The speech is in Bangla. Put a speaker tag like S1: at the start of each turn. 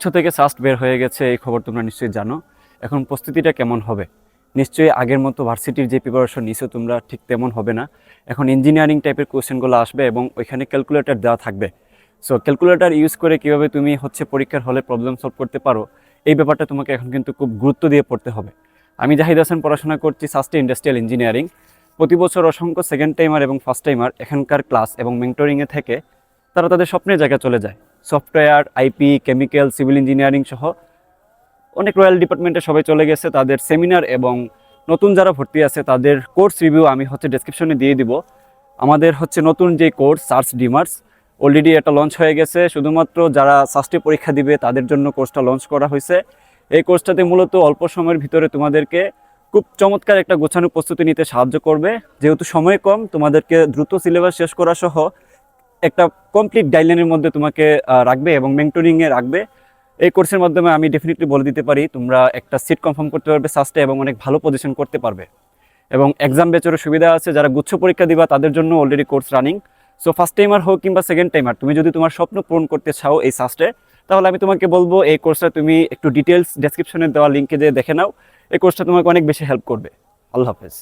S1: গুচ্ছ থেকে সাস্ট বের হয়ে গেছে, এই খবর তোমরা নিশ্চয়ই জানো। এখন প্রস্তুতিটা কেমন হবে? নিশ্চয়ই আগের মতো ভার্সিটির যে প্রিপারেশন নিছো তোমরা ঠিক তেমন হবে না। এখন ইঞ্জিনিয়ারিং টাইপের কোয়েশ্চেনগুলো আসবে এবং ওইখানে ক্যালকুলেটর দেওয়া থাকবে। সো ক্যালকুলেটর ইউজ করে কীভাবে তুমি হচ্ছে পরীক্ষার হলে প্রবলেম সলভ করতে পারো, এই ব্যাপারটা তোমাকে এখন কিন্তু খুব গুরুত্ব দিয়ে পড়তে হবে। আমি জাহিদ হাসান, পড়াশোনা করছি সাস্টে ইন্ডাস্ট্রিয়াল ইঞ্জিনিয়ারিং প্রতি বছর অসংখ্য সেকেন্ড টাইমার এবং ফার্স্ট টাইমার এখানকার ক্লাস এবং মেন্টরিংয়ে থেকে তারা তাদের স্বপ্নের জায়গায় চলে যায়। Software IP chemical, civil engineering সহ অনেক রয়্যাল ডিপার্টমেন্টে সবাই চলে গেছে তাদের সেমিনার এবং নতুন যারা ভর্তি আছে তাদের কোর্স রিভিউ আমি হচ্ছে ডেসক্রিপশনে দিয়ে দিব। আমাদের হচ্ছে নতুন যে কোর্স সার্চ ডিমার্স অলরেডি এটা লঞ্চ হয়ে গেছে। শুধুমাত্র যারা সাস্টে পরীক্ষা দিবে তাদের জন্য কোর্সটা লঞ্চ করা হয়েছে। এই কোর্সটাতে মূলত অল্প সময়ের ভিতরে তোমাদেরকে খুব চমৎকার একটা গোছানো প্রস্তুতি নিতে সাহায্য করবে। যেহেতু সময় কম, তোমাদেরকে দ্রুত সিলেবাস শেষ করা সহ একটা কমপ্লিট গাইডলাইনের মধ্যে তোমাকে রাখবে এবং মেন্টরিংয়ে রাখবে। এই কোর্সের মাধ্যমে আমি ডেফিনেটলি বলে দিতে পারি, তোমরা একটা সিট কনফার্ম করতে পারবে সাস্টে এবং অনেক ভালো পজিশন করতে পারবে। এবং এক্সাম বেচেরও সুবিধা আছে, যারা গুচ্ছ পরীক্ষা দিবা, তাদের জন্য already course running so first timer হোক কিংবা সেকেন্ড টাইমার তুমি যদি তোমার স্বপ্ন পূরণ করতে চাও এই সাস্টে তাহলে আমি তোমাকে বলব, এই কোর্সটা তুমি একটু ডিটেলস ডেসক্রিপশনে দেওয়া লিঙ্কে দিয়ে দেখে নাও। এই কোর্সটা তোমাকে অনেক বেশি হেল্প করবে। আল্লাহ হাফেজ।